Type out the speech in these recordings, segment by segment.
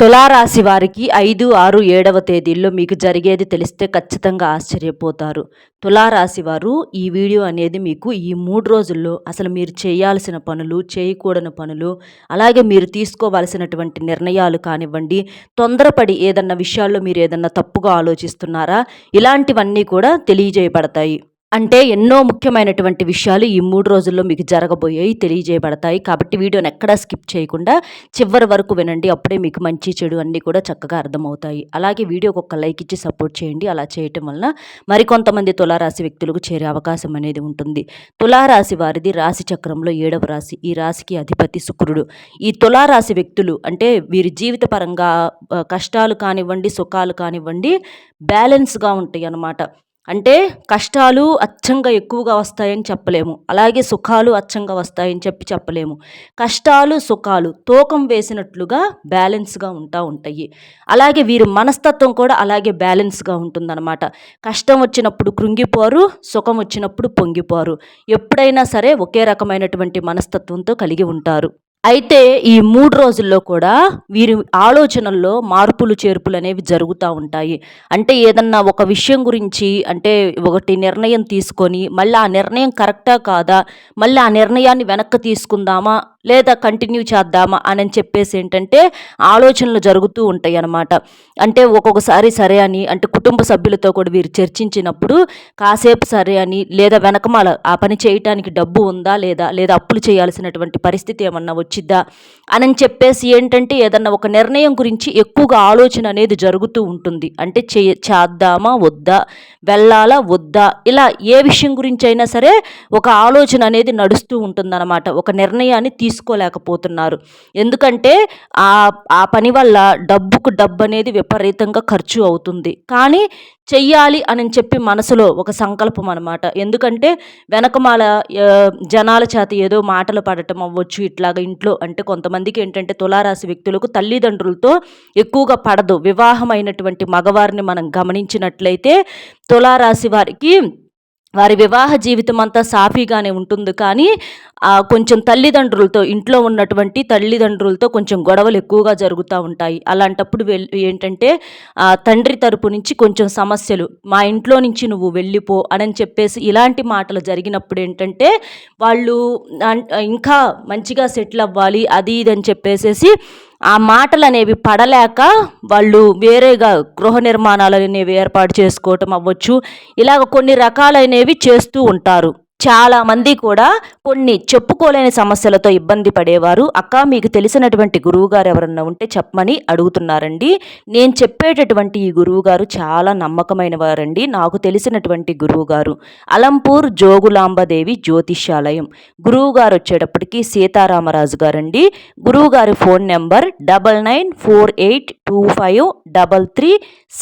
తులారాశి వారికి ఐదు ఆరు ఏడవ తేదీల్లో మీకు జరిగేది తెలిస్తే ఖచ్చితంగా ఆశ్చర్యపోతారు. తులారాశి వారు ఈ వీడియో అనేది మీకు ఈ మూడు రోజుల్లో అసలు మీరు చేయాల్సిన పనులు చేయకూడని పనులు అలాగే మీరు తీసుకోవాల్సినటువంటి నిర్ణయాలు కానివ్వండి తొందరపడి ఏదన్నా విషయాల్లో మీరు ఏదన్నా తప్పుగా ఆలోచిస్తున్నారా ఇలాంటివన్నీ కూడా తెలియజేయబడతాయి. అంటే ఎన్నో ముఖ్యమైనటువంటి విషయాలు ఈ మూడు రోజుల్లో మీకు జరగబోయాయి తెలియజేయబడతాయి. కాబట్టి వీడియోని ఎక్కడా స్కిప్ చేయకుండా చివరి వరకు వినండి. అప్పుడే మీకు మంచి చెడు అన్నీ కూడా చక్కగా అర్థమవుతాయి. అలాగే వీడియోకి ఒక లైక్ ఇచ్చి సపోర్ట్ చేయండి. అలా చేయటం వలన మరికొంతమంది తులారాశి వ్యక్తులకు చేరే అవకాశం అనేది ఉంటుంది. తులారాశి వారిది రాశి చక్రంలో ఏడవ రాశి. ఈ రాశికి అధిపతి శుక్రుడు. ఈ తులారాశి వ్యక్తులు అంటే వీరి జీవిత పరంగా కష్టాలు కానివ్వండి సుఖాలు కానివ్వండి బ్యాలెన్స్గా ఉంటాయి అన్నమాట అంటే కష్టాలు అచ్చంగా ఎక్కువగా వస్తాయని చెప్పలేము. అలాగే సుఖాలు అచ్చంగా వస్తాయని చెప్పి చెప్పలేము. కష్టాలు సుఖాలు తూకం వేసినట్లుగా బ్యాలెన్స్గా ఉంటా ఉంటాయి. అలాగే వీరి మనస్తత్వం కూడా అలాగే బ్యాలెన్స్గా ఉంటుందన్నమాట. కష్టం వచ్చినప్పుడు కృంగిపోరు సుఖం వచ్చినప్పుడు పొంగిపోరు. ఎప్పుడైనా సరే ఒకే రకమైనటువంటి మనస్తత్వంతో కలిగి ఉంటారు. అయితే ఈ మూడు రోజుల్లో కూడా వీరి ఆలోచనల్లో మార్పులు చేర్పులు అనేవి జరుగుతూ ఉంటాయి. అంటే ఏదన్నా ఒక విషయం గురించి అంటే ఒకటి నిర్ణయం తీసుకొని మళ్ళీ ఆ నిర్ణయం కరెక్టా కాదా? మళ్ళీ ఆ నిర్ణయాన్ని వెనక్కి తీసుకుందామా? లేదా కంటిన్యూ చేద్దామా అని చెప్పేసి ఏంటంటే ఆలోచనలు జరుగుతూ ఉంటాయి అన్నమాట. అంటే ఒక్కొక్కసారి సరే అని అంటే కుటుంబ సభ్యులతో కూడా వీరు చర్చించినప్పుడు కాసేపు సరే అని లేదా వెనకమాల ఆ పని చేయటానికి డబ్బు ఉందా లేదా లేదా అప్పులు చేయాల్సినటువంటి పరిస్థితి ఏమన్నా వచ్చిద్దా అని చెప్పేసి ఏంటంటే ఏదన్నా ఒక నిర్ణయం గురించి ఎక్కువగా ఆలోచన అనేది జరుగుతూ ఉంటుంది. అంటే చే చేద్దామా వద్దా వెళ్ళాలా వద్దా ఇలా ఏ విషయం గురించి అయినా సరే ఒక ఆలోచన అనేది నడుస్తూ ఉంటుందన్నమాట. ఒక నిర్ణయాన్ని తీసుకోలేకపోతున్నారు. ఎందుకంటే ఆ ఆ పని వల్ల డబ్బుకు డబ్బు అనేది విపరీతంగా ఖర్చు అవుతుంది. కానీ చెయ్యాలి అని చెప్పి మనసులో ఒక సంకల్పం అనమాట ఎందుకంటే వెనకమాల జనాల చేత ఏదో మాటలు పడటం అవ్వచ్చు ఇట్లాగ ఇంట్లో. అంటే కొంతమందికి ఏంటంటే తులారాశి వ్యక్తులకు తల్లిదండ్రులతో ఎక్కువగా పడదు. వివాహమైనటువంటి మగవారిని మనం గమనించినట్లయితే తులారాశి వారికి వారి వివాహ జీవితం అంతా సాఫీగానే ఉంటుంది. కానీ కొంచెం తల్లిదండ్రులతో ఇంట్లో ఉన్నటువంటి తల్లిదండ్రులతో కొంచెం గొడవలు ఎక్కువగా జరుగుతూ ఉంటాయి. అలాంటప్పుడు ఏంటంటే తండ్రి తరపు నుంచి కొంచెం సమస్యలు మా ఇంట్లో నుంచి నువ్వు వెళ్ళిపో అని చెప్పేసి ఇలాంటి మాటలు జరిగినప్పుడు ఏంటంటే వాళ్ళు ఇంకా మంచిగా సెటిల్ అవ్వాలి అది ఇది అని చెప్పేసేసి ఆ మాటలు అనేవి పడలేక వాళ్ళు వేరేగా గృహ నిర్మాణాలు అనేవి ఏర్పాటు చేసుకోవటం అవ్వచ్చు. ఇలాగ కొన్ని రకాలైనవి చేస్తూ ఉంటారు. చాలామంది కూడా కొన్ని చెప్పుకోలేని సమస్యలతో ఇబ్బంది పడేవారు. అక్క మీకు తెలిసినటువంటి గురువుగారు ఎవరన్నా ఉంటే చెప్పమని అడుగుతున్నారండి. నేను చెప్పేటటువంటి ఈ గురువుగారు చాలా నమ్మకమైన వారండి నాకు తెలిసినటువంటి గురువుగారు అలంపూర్ జోగులాంబదేవి జ్యోతిష్యాలయం. గురువుగారు వచ్చేటప్పటికి సీతారామరాజు గారండి. గురువుగారి phone number double nine four eight two five double three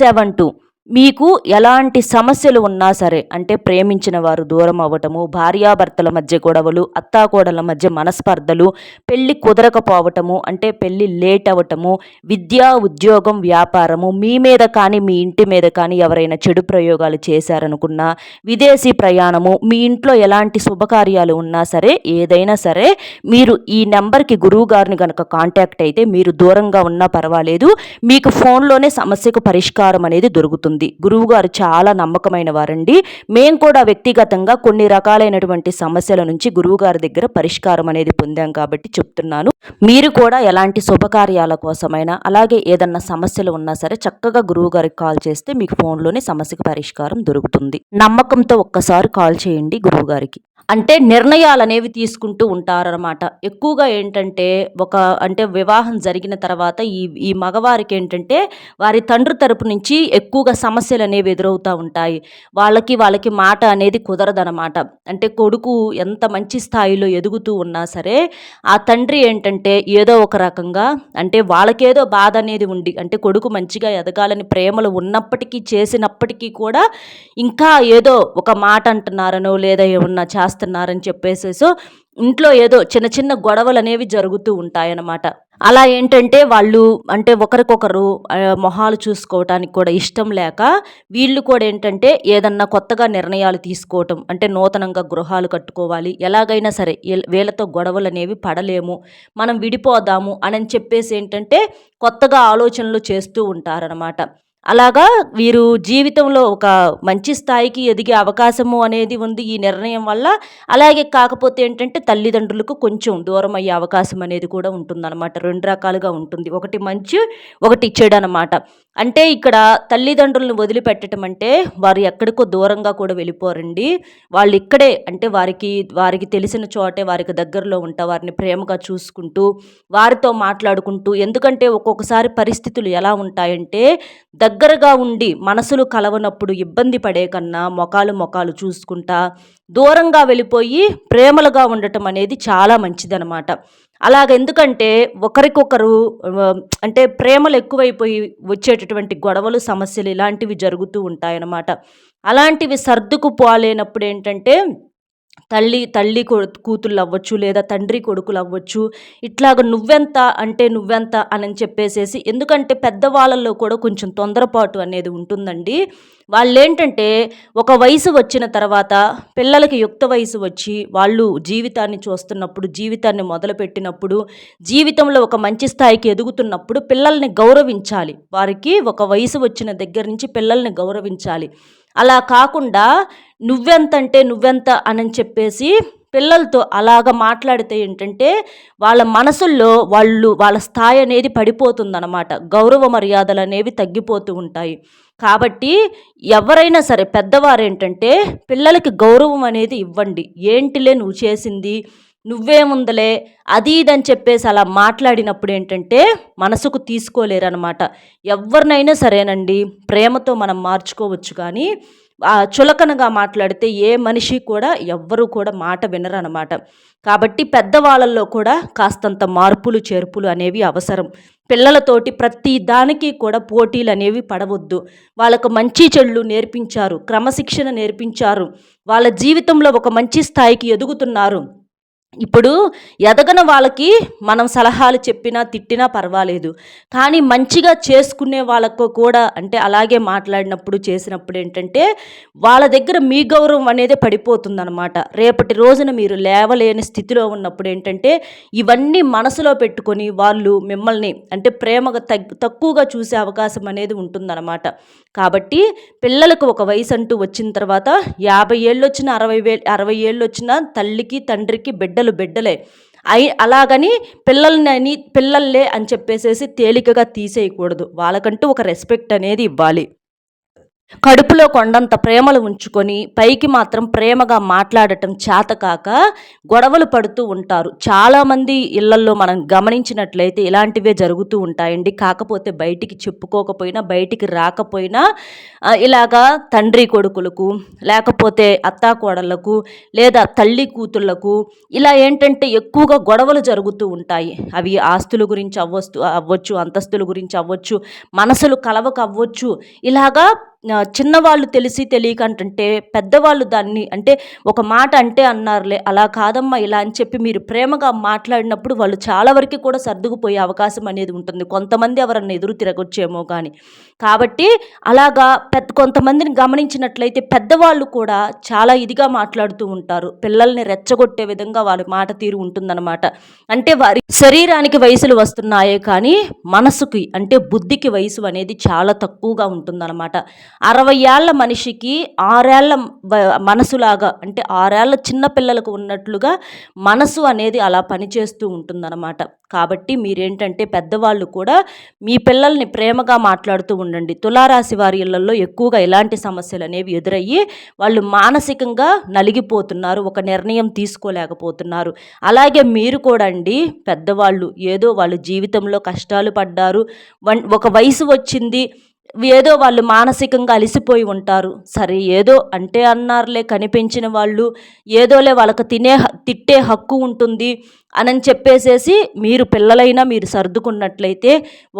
seven two. మీకు ఎలాంటి సమస్యలు ఉన్నా సరే అంటే ప్రేమించిన వారు దూరం అవ్వటము భార్యాభర్తల మధ్య గొడవలు అత్తాకోడల మధ్య మనస్పర్ధలు పెళ్ళి కుదరకపోవటము అంటే పెళ్ళి లేట్ అవ్వటము విద్యా ఉద్యోగం వ్యాపారము మీ మీద కానీ మీ ఇంటి మీద కానీ ఎవరైనా చెడు ప్రయోగాలు చేశారనుకున్నా విదేశీ ప్రయాణము మీ ఇంట్లో ఎలాంటి శుభకార్యాలు ఉన్నా సరే ఏదైనా సరే మీరు ఈ నెంబర్కి గురువు గారిని కనుక కాంటాక్ట్ అయితే మీరు దూరంగా ఉన్నా పర్వాలేదు మీకు ఫోన్లోనే సమస్యకు పరిష్కారం అనేది దొరుకుతుంది. ఉంది. గురువుగారు చాలా నమ్మకమైన వారండి మేము కూడా వ్యక్తిగతంగా కొన్ని రకాలైనటువంటి సమస్యల నుంచి గురువుగారి దగ్గర పరిష్కారం అనేది పొందాం కాబట్టి చెప్తున్నాను. మీరు కూడా ఎలాంటి శుభకార్యాల కోసమైనా అలాగే ఏదన్నా సమస్యలు ఉన్నా సరే చక్కగా గురువు గారికి కాల్ చేస్తే మీకు ఫోన్లోనే సమస్యకు పరిష్కారం దొరుకుతుంది. నమ్మకంతో ఒక్కసారి కాల్ చేయండి గురువుగారికి. అంటే నిర్ణయాలు అనేవి తీసుకుంటూ ఉంటారనమాట ఎక్కువగా ఏంటంటే ఒక అంటే వివాహం జరిగిన తర్వాత ఈ ఈ మగవారికి ఏంటంటే వారి తండ్రి తరపు నుంచి ఎక్కువగా సమస్యలు అనేవి ఎదురవుతూ ఉంటాయి. వాళ్ళకి వాళ్ళకి మాట అనేది కుదరదనమాట అంటే కొడుకు ఎంత మంచి స్థాయిలో ఎదుగుతూ ఉన్నా సరే ఆ తండ్రి ఏంటంటే ఏదో ఒక రకంగా అంటే వాళ్ళకేదో బాధ అనేది ఉండి అంటే కొడుకు మంచిగా ఎదగాలని ప్రేమలు ఉన్నప్పటికీ చేసినప్పటికీ కూడా ఇంకా ఏదో ఒక మాట అంటున్నారనో లేదా ఏమన్నా చేస్తున్నారని చెప్పేసేసో ఇంట్లో ఏదో చిన్న చిన్న గొడవలు అనేవి జరుగుతూ ఉంటాయన్నమాట. అలా ఏంటంటే వాళ్ళు అంటే ఒకరికొకరు మొహాలు చూసుకోవటానికి కూడా ఇష్టం లేక వీళ్ళు కూడా ఏంటంటే ఏదన్నా కొత్తగా నిర్ణయాలు తీసుకోవటం అంటే నూతనంగా గృహాలు కట్టుకోవాలి ఎలాగైనా సరే వీళ్ళతో గొడవలు అనేవి పడలేము మనం విడిపోదాము అని చెప్పేసి ఏంటంటే కొత్తగా ఆలోచనలు చేస్తూ ఉంటారనమాట అలాగా వీరు జీవితంలో ఒక మంచి స్థాయికి ఎదిగే అవకాశము అనేది ఉంది ఈ నిర్ణయం వల్ల. అలాగే కాకపోతే ఏంటంటే తల్లిదండ్రులకు కొంచెం దూరం అయ్యే అవకాశం అనేది కూడా ఉంటుందన్నమాట. రెండు రకాలుగా ఉంటుంది. ఒకటి మంచి ఒకటి చెడు అనమాట అంటే ఇక్కడ తల్లిదండ్రులను వదిలిపెట్టడం అంటే వారు ఎక్కడికో దూరంగా కూడా వెళ్ళిపోరండి. వాళ్ళు ఇక్కడే అంటే వారికి వారికి తెలిసిన చోటే వారికి దగ్గరలో ఉంటా వారిని ప్రేమగా చూసుకుంటూ వారితో మాట్లాడుకుంటూ ఎందుకంటే ఒక్కొక్కసారి పరిస్థితులు ఎలా ఉంటాయంటే దగ్గరగా ఉండి మనసులు కలవనప్పుడు ఇబ్బంది పడే కన్నా మొఖాలు మొఖాలు చూసుకుంటా దూరంగా వెళ్ళిపోయి ప్రేమలుగా ఉండటం అనేది చాలా మంచిదనమాట అలాగ ఎందుకంటే ఒకరికొకరు అంటే ప్రేమలు ఎక్కువైపోయి వచ్చేటటువంటి గొడవలు సమస్యలు ఇలాంటివి జరుగుతూ ఉంటాయన్నమాట. అలాంటివి సర్దుకు పోలేనప్పుడు ఏంటంటే తల్లి తల్లి కూతుళ్ళు అవ్వచ్చు లేదా తండ్రి కొడుకులు అవ్వచ్చు. ఇట్లాగ నువ్వెంత అంటే నువ్వెంత అని చెప్పేసేసి ఎందుకంటే పెద్దవాళ్ళల్లో కూడా కొంచెం తొందరపాటు అనేది ఉంటుందండి. వాళ్ళేంటంటే ఒక వయసు వచ్చిన తర్వాత పిల్లలకి యుక్త వయసు వచ్చి వాళ్ళు జీవితాన్ని చూస్తున్నప్పుడు జీవితాన్ని మొదలుపెట్టినప్పుడు జీవితంలో ఒక మంచి స్థాయికి ఎదుగుతున్నప్పుడు పిల్లల్ని గౌరవించాలి. వారికి ఒక వయసు వచ్చిన దగ్గర నుంచి పిల్లల్ని గౌరవించాలి. అలా కాకుండా నువ్వెంతంటే నువ్వెంత అని చెప్పేసి పిల్లలతో అలాగ మాట్లాడితే ఏంటంటే వాళ్ళ మనసుల్లో వాళ్ళు వాళ్ళ స్థాయి అనేది పడిపోతుందన్నమాట. గౌరవ మర్యాదలు అనేవి తగ్గిపోతూ ఉంటాయి. కాబట్టి ఎవరైనా సరే పెద్దవారు ఏంటంటే పిల్లలకి గౌరవం అనేది ఇవ్వండి. ఏంటిలే నువ్వు చేసింది? నువ్వేముందలే? అది ఇదని చెప్పేసి అలా మాట్లాడినప్పుడు ఏంటంటే మనసుకు తీసుకోలేరనమాట ఎవరినైనా సరేనండి ప్రేమతో మనం మార్చుకోవచ్చు కానీ చులకనగా మాట్లాడితే ఏ మనిషి కూడా ఎవ్వరూ కూడా మాట వినరనమాట కాబట్టి పెద్దవాళ్ళల్లో కూడా కాస్తంత మార్పులు చేర్పులు అనేవి అవసరం. పిల్లలతోటి ప్రతి దానికి కూడా పోటీలు అనేవి పడవద్దు. వాళ్ళకు మంచి చెడులు నేర్పించారు క్రమశిక్షణ నేర్పించారు. వాళ్ళ జీవితంలో ఒక మంచి స్థాయికి ఎదుగుతున్నారు. ఇప్పుడు ఎదగన వాళ్ళకి మనం సలహాలు చెప్పినా తిట్టినా పర్వాలేదు. కానీ మంచిగా చేసుకునే వాళ్ళకు కూడా అంటే అలాగే మాట్లాడినప్పుడు చేసినప్పుడు ఏంటంటే వాళ్ళ దగ్గర మీ గౌరవం అనేది పడిపోతుందనమాట రేపటి రోజున మీరు లేవలేని స్థితిలో ఉన్నప్పుడు ఏంటంటే ఇవన్నీ మనసులో పెట్టుకొని వాళ్ళు మిమ్మల్ని అంటే ప్రేమగా తగ్ తక్కువగా చూసే అవకాశం అనేది ఉంటుందన్నమాట. కాబట్టి పిల్లలకు ఒక వయసు అంటూ వచ్చిన తర్వాత యాభై ఏళ్ళు వచ్చిన అరవై వే అరవై ఏళ్ళు వచ్చిన తల్లికి తండ్రికి బిడ్డ బిడ్డలు బిడ్డలే. అయి అలాగని పిల్లల్ని పిల్లల్లే అని చెప్పేసేసి తేలికగా తీసేయకూడదు. వాళ్ళకంటూ ఒక రెస్పెక్ట్ అనేది ఇవ్వాలి. కడుపులో కొండంత ప్రేమలు ఉంచుకొని పైకి మాత్రం ప్రేమగా మాట్లాడటం చేతకాక గొడవలు పడుతూ ఉంటారు. చాలామంది ఇళ్ళల్లో మనం గమనించినట్లయితే ఇలాంటివే జరుగుతూ ఉంటాయండి. కాకపోతే బయటికి చెప్పుకోకపోయినా బయటికి రాకపోయినా ఇలాగా తండ్రి కొడుకులకు లేకపోతే అత్తాకోడళ్ళకు లేదా తల్లి కూతుళ్ళకు ఇలా ఏంటంటే ఎక్కువగా గొడవలు జరుగుతూ ఉంటాయి. అవి ఆస్తుల గురించి అవ్వచ్చు అవ్వచ్చు అంతస్తుల గురించి అవ్వచ్చు మనసులు కలవక అవ్వచ్చు ఇలాగా చిన్నవాళ్ళు తెలిసి తెలియక అంటే పెద్దవాళ్ళు దాన్ని అంటే ఒక మాట అంటే అన్నారులే అలా కాదమ్మా ఇలా అని చెప్పి మీరు ప్రేమగా మాట్లాడినప్పుడు వాళ్ళు చాలా వరకు కూడా సర్దుకుపోయే అవకాశం అనేది ఉంటుంది. కొంతమంది ఎవరన్నా ఎదురు తిరగొచ్చేమో కానీ కాబట్టి అలాగా పెద్ద కొంతమందిని గమనించినట్లయితే పెద్దవాళ్ళు కూడా చాలా ఇదిగా మాట్లాడుతూ ఉంటారు. పిల్లల్ని రెచ్చగొట్టే విధంగా వాళ్ళ మాట తీరు ఉంటుందన్నమాట. అంటే వారి శరీరానికి వయసులు వస్తున్నాయే కానీ మనసుకి అంటే బుద్ధికి వయసు అనేది చాలా తక్కువగా ఉంటుందన్నమాట. అరవై ఏళ్ళ మనిషికి ఆరేళ్ళ మనసులాగా అంటే ఆరేళ్ళ చిన్న పిల్లలకు ఉన్నట్లుగా మనసు అనేది అలా పనిచేస్తూ ఉంటుందన్నమాట. కాబట్టి మీరేంటంటే పెద్దవాళ్ళు కూడా మీ పిల్లల్ని ప్రేమగా మాట్లాడుతూ ఉండండి. తులారాశి వారి ఇళ్ళలో ఎక్కువగా ఎలాంటి సమస్యలు అనేవి ఎదురయ్యి వాళ్ళు మానసికంగా నలిగిపోతున్నారు ఒక నిర్ణయం తీసుకోలేకపోతున్నారు. అలాగే మీరు కూడా అండి పెద్దవాళ్ళు ఏదో వాళ్ళు జీవితంలో కష్టాలు పడ్డారు వన్- ఒక వయసు వచ్చింది ఏదో వాళ్ళు మానసికంగా అలసిపోయి ఉంటారు. సరే ఏదో అంటే అన్నారులే కనిపించిన వాళ్ళు ఏదోలే వాళ్ళకి తినే తిట్టే హక్కు ఉంటుంది. అని చెప్పేసేసి మీరు పిల్లలైనా మీరు సర్దుకున్నట్లయితే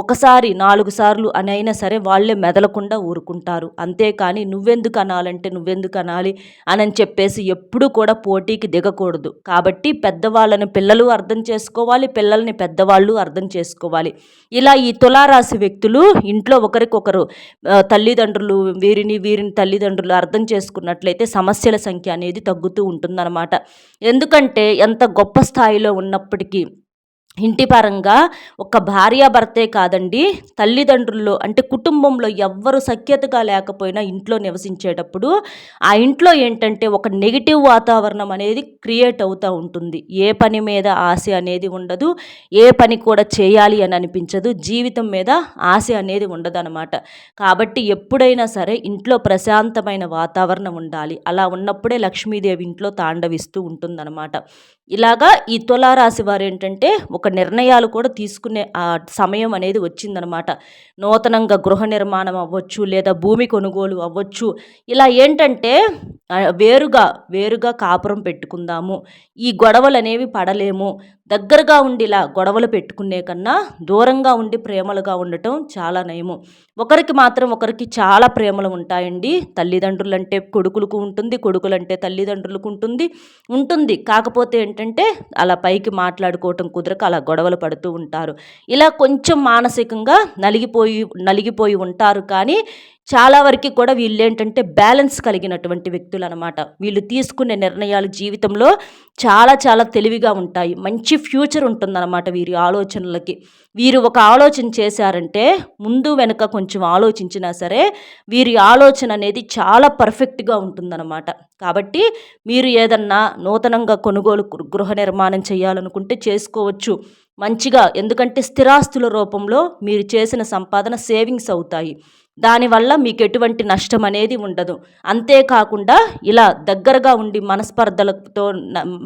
ఒకసారి నాలుగు సార్లు అని అయినా సరే వాళ్ళే మెదలకుండా ఊరుకుంటారు. అంతేకాని నువ్వెందుకు అనాలంటే నువ్వెందుకు అనాలి అని చెప్పేసి ఎప్పుడూ కూడా పోటీకి దిగకూడదు. కాబట్టి పెద్దవాళ్ళని పిల్లలు అర్థం చేసుకోవాలి పిల్లల్ని పెద్దవాళ్ళు అర్థం చేసుకోవాలి. ఇలా ఈ తులారాశి వ్యక్తులు ఇంట్లో ఒకరికొకరు తల్లిదండ్రులు వీరిని వీరిని తల్లిదండ్రులు అర్థం చేసుకున్నట్లయితే సమస్యల సంఖ్య అనేది తగ్గుతూ ఉంటుందన్నమాట. ఎందుకంటే ఎంత గొప్ప స్థాయిలో ఉన్నప్పటికీ ఇంటి పరంగా ఒక భార్యాభర్తే కాదండి తల్లిదండ్రుల్లో అంటే కుటుంబంలో ఎవ్వరు సఖ్యతగా లేకపోయినా ఇంట్లో నివసించేటప్పుడు ఆ ఇంట్లో ఏంటంటే ఒక నెగిటివ్ వాతావరణం అనేది క్రియేట్ అవుతూ ఉంటుంది. ఏ పని మీద ఆశ అనేది ఉండదు ఏ పని కూడా చేయాలి అని అనిపించదు జీవితం మీద ఆశ అనేది ఉండదన్నమాట. కాబట్టి ఎప్పుడైనా సరే ఇంట్లో ప్రశాంతమైన వాతావరణం ఉండాలి. అలా ఉన్నప్పుడే లక్ష్మీదేవి ఇంట్లో తాండవిస్తూ ఉంటుందన్నమాట. ఇలాగా ఈ తులారాశి వారు ఏంటంటే ఒక నిర్ణయాలు కూడా తీసుకునే ఆ సమయం అనేది వచ్చిందనమాట. నూతనంగా గృహ నిర్మాణం అవ్వచ్చు లేదా భూమి కొనుగోలు అవ్వచ్చు. ఇలా ఏంటంటే వేరుగా వేరుగా కాపురం పెట్టుకుందాము. ఈ గొడవలు అనేవి పడలేము. దగ్గరగా ఉండి ఇలా గొడవలు పెట్టుకునే కన్నా దూరంగా ఉండి ప్రేమలుగా ఉండటం చాలా నయము. ఒకరికి మాత్రం ఒకరికి చాలా ప్రేమలు ఉంటాయండి. తల్లిదండ్రులంటే కొడుకులకు ఉంటుంది కొడుకులంటే తల్లిదండ్రులకు ఉంటుంది ఉంటుంది. కాకపోతే ఏంటంటే అలా పైకి మాట్లాడుకోవటం కుదరక అలా గొడవలు పడుతూ ఉంటారు. ఇలా కొంచెం మానసికంగా నలిగిపోయి నలిగిపోయి ఉంటారు కానీ చాలా వరకు కూడా వీళ్ళు ఏంటంటే బ్యాలెన్స్ కలిగినటువంటి వ్యక్తులు అనమాట వీళ్ళు తీసుకునే నిర్ణయాలు జీవితంలో చాలా చాలా తెలివిగా ఉంటాయి. మంచి ఫ్యూచర్ ఉంటుందన్నమాట వీరి ఆలోచనలకి. వీరు ఒక ఆలోచన చేశారంటే ముందు వెనుక కొంచెం ఆలోచించినా సరే వీరి ఆలోచన అనేది చాలా పర్ఫెక్ట్గా ఉంటుందన్నమాట. కాబట్టి మీరు ఏదన్నా నూతనంగా కొనుగోలు గృహ నిర్మాణం చేయాలనుకుంటే చేసుకోవచ్చు. మంచిగా ఎందుకంటే స్థిరాస్తుల రూపంలో మీరు చేసిన సంపాదన సేవింగ్స్ అవుతాయి. దానివల్ల మీకు ఎటువంటి నష్టం అనేది ఉండదు. అంతేకాకుండా ఇలా దగ్గరగా ఉండి మనస్పర్ధలతో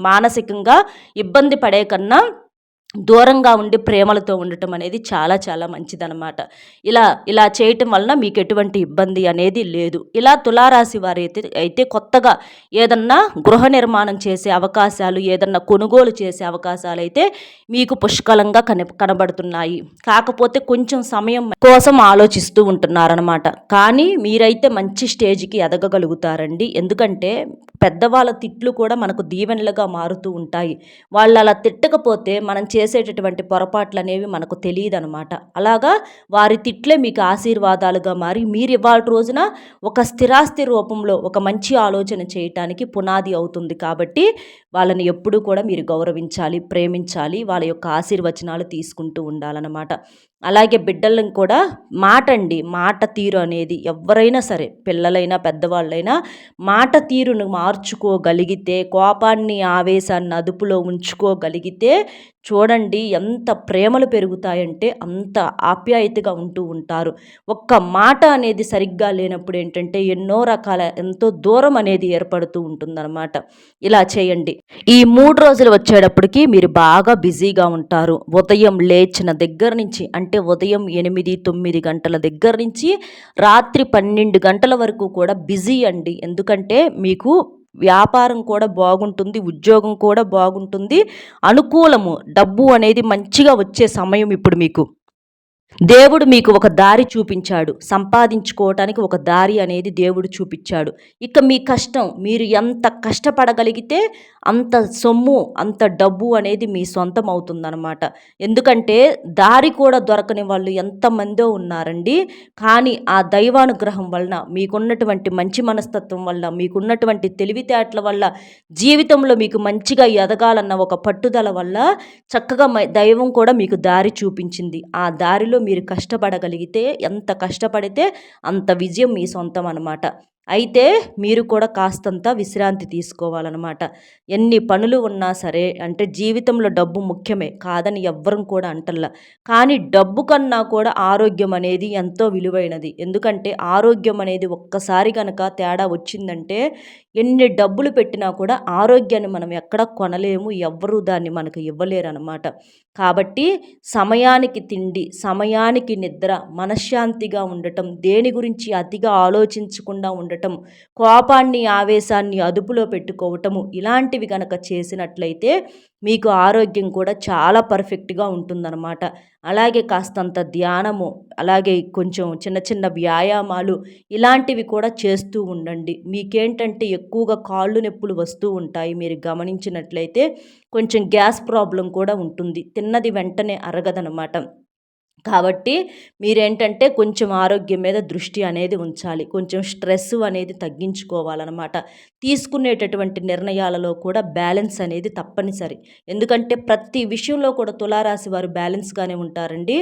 మానసికంగా ఇబ్బంది పడే కన్నా దూరంగా ఉండి ప్రేమలతో ఉండటం అనేది చాలా చాలా మంచిదనమాట ఇలా ఇలా చేయటం వలన మీకు ఎటువంటి ఇబ్బంది అనేది లేదు. ఇలా తులారాశి వారైతే అయితే కొత్తగా ఏదన్నా గృహ నిర్మాణం చేసే అవకాశాలు ఏదన్నా కొనుగోలు చేసే అవకాశాలు అయితే మీకు పుష్కలంగా కన కనబడుతున్నాయి. కాకపోతే కొంచెం సమయం కోసం ఆలోచిస్తూ ఉంటున్నారనమాట కానీ మీరైతే మంచి స్టేజ్కి ఎదగగలుగుతారండి. ఎందుకంటే పెద్దవాళ్ళ తిట్లు కూడా మనకు దీవెనలుగా మారుతూ ఉంటాయి. వాళ్ళు అలా తిట్టకపోతే మనం చే చేసేటటువంటి పొరపాట్లు అనేవి మనకు తెలియదు అనమాట అలాగా వారి తిట్లే మీకు ఆశీర్వాదాలుగా మారి మీరు ఇవాళ రోజున ఒక స్థిరాస్తి రూపంలో ఒక మంచి ఆలోచన చేయటానికి పునాది అవుతుంది కాబట్టి వాళ్ళని ఎప్పుడూ కూడా మీరు గౌరవించాలి ప్రేమించాలి వాళ్ళ యొక్క ఆశీర్వచనాలు తీసుకుంటూ ఉండాలన్నమాట. అలాగే బిడ్డలను కూడా మాట అండి మాట తీరు అనేది ఎవరైనా సరే పిల్లలైనా పెద్దవాళ్ళైనా మాట తీరును మార్చుకోగలిగితే కోపాన్ని ఆవేశాన్ని అదుపులో ఉంచుకోగలిగితే చూడండి ఎంత ప్రేమలు పెరుగుతాయంటే అంత ఆప్యాయతగా ఉంటూ ఉంటారు. ఒక్క మాట అనేది సరిగ్గా లేనప్పుడు ఏంటంటే ఎన్నో రకాల ఎంతో దూరం అనేది ఏర్పడుతూ ఉంటుందన్నమాట. ఇలా చేయండి. ఈ మూడు రోజులు వచ్చేటప్పటికి మీరు బాగా బిజీగా ఉంటారు. ఉదయం లేచిన దగ్గర నుంచి అంటే ఉదయం ఎనిమిది తొమ్మిది గంటల దగ్గర నుంచి రాత్రి పన్నెండు గంటల వరకు కూడా బిజీ అండి. ఎందుకంటే మీకు వ్యాపారం కూడా బాగుంటుంది ఉద్యోగం కూడా బాగుంటుంది. అనుకూలము డబ్బు అనేది మంచిగా వచ్చే సమయం ఇప్పుడు మీకు. దేవుడు మీకు ఒక దారి చూపించాడు. సంపాదించుకోవటానికి ఒక దారి అనేది దేవుడు చూపించాడు. ఇక మీ కష్టం మీరు ఎంత కష్టపడగలిగితే అంత సొమ్ము అంత డబ్బు అనేది మీ సొంతం అవుతుందన్నమాట. ఎందుకంటే దారి కూడా దొరకని వాళ్ళు ఎంతమందో ఉన్నారండి. కానీ ఆ దైవానుగ్రహం వలన మీకున్నటువంటి మంచి మనస్తత్వం వల్ల మీకున్నటువంటి తెలివితేటల వల్ల జీవితంలో మీకు మంచిగా ఎదగాలన్న ఒక పట్టుదల వల్ల చక్కగా దైవం కూడా మీకు దారి చూపించింది. ఆ దారిలో మీరు కష్టపడగలిగితే ఎంత కష్టపడితే అంత విజయం మీ సొంతం అనమాట అయితే మీరు కూడా కాస్తంత విశ్రాంతి తీసుకోవాలన్నమాట. ఎన్ని పనులు ఉన్నా సరే అంటే జీవితంలో డబ్బు ముఖ్యమే కాదని ఎవ్వరం కూడా అంటల్లా. కానీ డబ్బు కన్నా కూడా ఆరోగ్యం అనేది ఎంతో విలువైనది. ఎందుకంటే ఆరోగ్యం అనేది ఒక్కసారి కనుక తేడా వచ్చిందంటే ఎన్ని డబ్బులు పెట్టినా కూడా ఆరోగ్యాన్ని మనం ఎక్కడ కొనలేము ఎవ్వరూ దాన్ని మనకు ఇవ్వలేరు అనమాట కాబట్టి సమయానికి తిండి సమయానికి నిద్ర మనశ్శాంతిగా ఉండటం దేని గురించి అతిగా ఆలోచించకుండా ఉండటం ఉండటం కోపాన్ని ఆవేశాన్ని అదుపులో పెట్టుకోవటము ఇలాంటివి కనుక చేసినట్లయితే మీకు ఆరోగ్యం కూడా చాలా పర్ఫెక్ట్గా ఉంటుందన్నమాట. అలాగే కాస్తంత ధ్యానము అలాగే కొంచెం చిన్న చిన్న వ్యాయామాలు ఇలాంటివి కూడా చేస్తూ ఉండండి. మీకేంటంటే ఎక్కువగా కాళ్ళు నొప్పులు వస్తూ ఉంటాయి. మీరు గమనించినట్లయితే కొంచెం గ్యాస్ ప్రాబ్లం కూడా ఉంటుంది. తిన్నది వెంటనే అరగదనమాట కాబట్టి మీరేంటంటే కొంచెం ఆరోగ్యం మీద దృష్టి అనేది ఉంచాలి. కొంచెం స్ట్రెస్ అనేది తగ్గించుకోవాలన్నమాట. తీసుకునేటటువంటి నిర్ణయాలలో కూడా బ్యాలెన్స్ అనేది తప్పనిసరి. ఎందుకంటే ప్రతి విషయంలో కూడా తులారాశి వారు బ్యాలెన్స్గానే ఉంటారండి.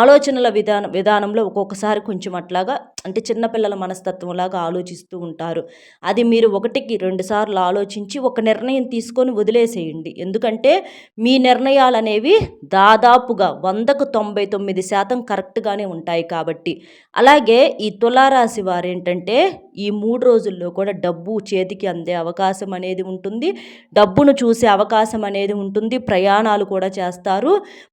ఆలోచనల విధాన విధానంలో ఒక్కొక్కసారి కొంచెం అట్లాగా అంటే చిన్నపిల్లల మనస్తత్వంలాగా ఆలోచిస్తూ ఉంటారు. అది మీరు ఒకటికి రెండు సార్లు ఆలోచించి ఒక నిర్ణయం తీసుకొని వదిలేసేయండి. ఎందుకంటే మీ నిర్ణయాలు అనేవి దాదాపుగా వందకు తొంభై తొమ్మిది తొమ్మిది శాతం కరెక్ట్గానే ఉంటాయి కాబట్టి. అలాగే ఈ తులారాశి వారు ఏంటంటే ఈ మూడు రోజుల్లో కూడా డబ్బు చేతికి అందే అవకాశం అనేది ఉంటుంది. డబ్బును చూసే అవకాశం అనేది ఉంటుంది. ప్రయాణాలు కూడా చేస్తారు.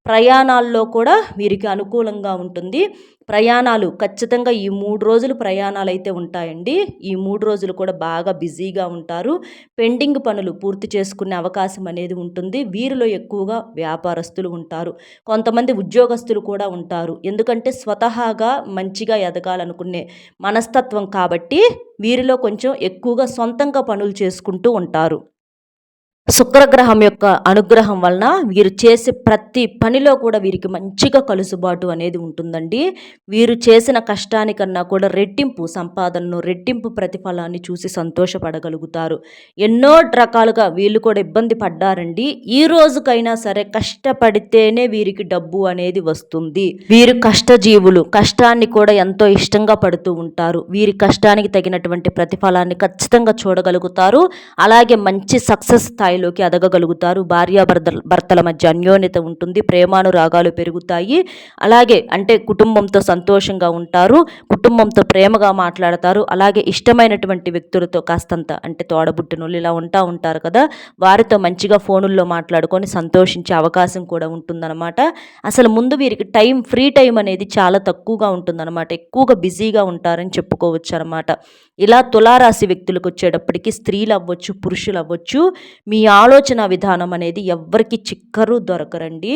ప్రయాణాల్లో కూడా వీరికి అనుకూలంగా ఉంటుంది. ప్రయాణాలు ఖచ్చితంగా ఈ మూడు రోజులు ప్రయాణాలు అయితే ఉంటాయండి. ఈ మూడు రోజులు కూడా బాగా బిజీగా ఉంటారు. పెండింగ్ పనులు పూర్తి చేసుకునే అవకాశం అనేది ఉంటుంది. వీరిలో ఎక్కువగా వ్యాపారస్తులు ఉంటారు. కొంతమంది ఉద్యోగస్తులు కూడా ఉంటారు. ఎందుకంటే స్వతహాగా మంచిగా ఎదగాలనుకునే మనస్తత్వం కాబట్టి వీరిలో కొంచెం ఎక్కువగా సొంతంగా పనులు చేసుకుంటూ ఉంటారు. శుక్రగ్రహం యొక్క అనుగ్రహం వలన వీరు చేసే ప్రతి పనిలో కూడా వీరికి మంచిగా కలుసుబాటు అనేది ఉంటుందండి. వీరు చేసిన కష్టానికన్నా కూడా రెట్టింపు సంపాదనను రెట్టింపు ప్రతిఫలాన్ని చూసి సంతోషపడగలుగుతారు. ఎన్నో రకాలుగా వీళ్ళు కూడా ఇబ్బంది పడ్డారండి. ఈ రోజుకైనా సరే కష్టపడితేనే వీరికి డబ్బు అనేది వస్తుంది. వీరు కష్టజీవులు కష్టాన్ని కూడా ఎంతో ఇష్టంగా పడుతూ ఉంటారు. వీరి కష్టానికి తగినటువంటి ప్రతిఫలాన్ని ఖచ్చితంగా చూడగలుగుతారు. అలాగే మంచి సక్సెస్ స్థాయి స్థాయిలోకి ఎదగగలుగుతారు భార్యాభర్త భర్తల మధ్య అన్యోన్యత ఉంటుంది. ప్రేమానురాగాలు పెరుగుతాయి. అలాగే అంటే కుటుంబంతో సంతోషంగా ఉంటారు. కుటుంబంతో ప్రేమగా మాట్లాడతారు. అలాగే ఇష్టమైనటువంటి వ్యక్తులతో కాస్తంత అంటే తోడబుట్టినోళ్ళు ఇలా ఉంటా ఉంటారు కదా. వారితో మంచిగా ఫోనుల్లో మాట్లాడుకొని సంతోషించే అవకాశం కూడా ఉంటుందన్నమాట. అసలు ముందు వీరికి టైం ఫ్రీ టైం అనేది చాలా తక్కువగా ఉంటుందన్నమాట. ఎక్కువగా బిజీగా ఉంటారని చెప్పుకోవచ్చు అనమాట ఇలా తులారాశి వ్యక్తులకు వచ్చేటప్పటికి స్త్రీలు అవ్వచ్చు పురుషులు అవ్వచ్చు మీ ఆలోచన విధానం అనేది ఎవ్వరికి చిక్కరు దొరకరండి.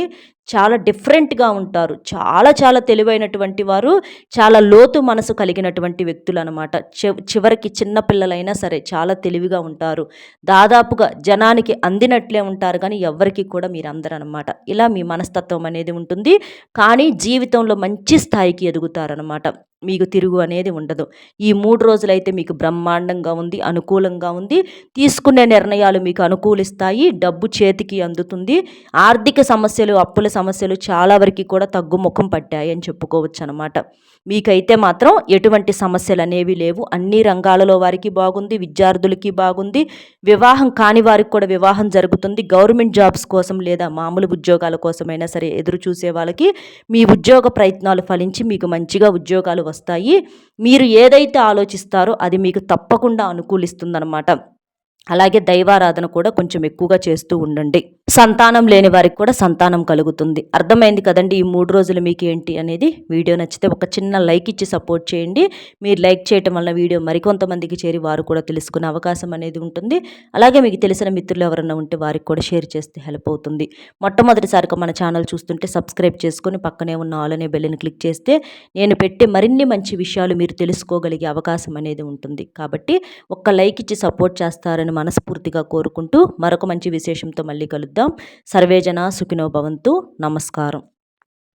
చాలా డిఫరెంట్గా ఉంటారు. చాలా చాలా తెలివైనటువంటి వారు చాలా లోతు మనసు కలిగినటువంటి వ్యక్తులు అనమాట చివరికి చిన్నపిల్లలైనా సరే చాలా తెలివిగా ఉంటారు. దాదాపుగా జనానికి అందినట్లే ఉంటారు కానీ ఎవరికి కూడా మీరు అందరు అనమాట ఇలా మీ మనస్తత్వం అనేది ఉంటుంది. కానీ జీవితంలో మంచి స్థాయికి ఎదుగుతారనమాట మీకు తిరుగు అనేది ఉండదు. ఈ మూడు రోజులైతే మీకు బ్రహ్మాండంగా ఉంది అనుకూలంగా ఉంది. తీసుకునే నిర్ణయాలు మీకు అనుకూలిస్తాయి డబ్బు చేతికి అందుతుంది. ఆర్థిక సమస్యలు అప్పుల సమస్యలు చాలా వరకు కూడా తగ్గుముఖం పట్టాయని చెప్పుకోవచ్చు అనమాట మీకైతే మాత్రం ఎటువంటి సమస్యలు అనేవి లేవు. అన్ని రంగాలలో వారికి బాగుంది విద్యార్థులకి బాగుంది. వివాహం కాని వారికి కూడా వివాహం జరుగుతుంది. గవర్నమెంట్ జాబ్స్ కోసం లేదా మామూలు ఉద్యోగాల కోసమైనా సరే ఎదురు చూసే వాళ్ళకి మీ ఉద్యోగ ప్రయత్నాలు ఫలించి మీకు మంచిగా ఉద్యోగాలు వస్తాయి. మీరు ఏదైతే ఆలోచిస్తారో అది మీకు తప్పకుండా అనుకూలిస్తుందన్నమాట. అలాగే దైవారాధన కూడా కొంచెం ఎక్కువగా చేస్తూ ఉండండి. సంతానం లేని వారికి కూడా సంతానం కలుగుతుంది. అర్థమైంది కదండి ఈ మూడు రోజులు మీకు ఏంటి అనేది? వీడియో నచ్చితే ఒక చిన్న లైక్ ఇచ్చి సపోర్ట్ చేయండి. మీరు లైక్ చేయటం వల్ల వీడియో మరికొంతమందికి చేరి వారు కూడా తెలుసుకునే అవకాశం అనేది ఉంటుంది. అలాగే మీకు తెలిసిన మిత్రులు ఎవరైనా ఉంటే వారికి కూడా షేర్ చేస్తే హెల్ప్ అవుతుంది. మొట్టమొదటిసారిగా మన ఛానల్ చూస్తుంటే సబ్స్క్రైబ్ చేసుకొని పక్కనే ఉన్న ఆల్ అనే బెల్లని క్లిక్ చేస్తే నేను పెట్టే మరిన్ని మంచి విషయాలు మీరు తెలుసుకోగలిగే అవకాశం అనేది ఉంటుంది. కాబట్టి ఒక్క లైక్ ఇచ్చి సపోర్ట్ చేస్తారని మనస్ఫూర్తిగా కోరుకుంటూ మరొక మంచి విశేషంతో మళ్ళీ కలుద్దాం. సర్వేజన సుఖినో భవంతు. నమస్కారం.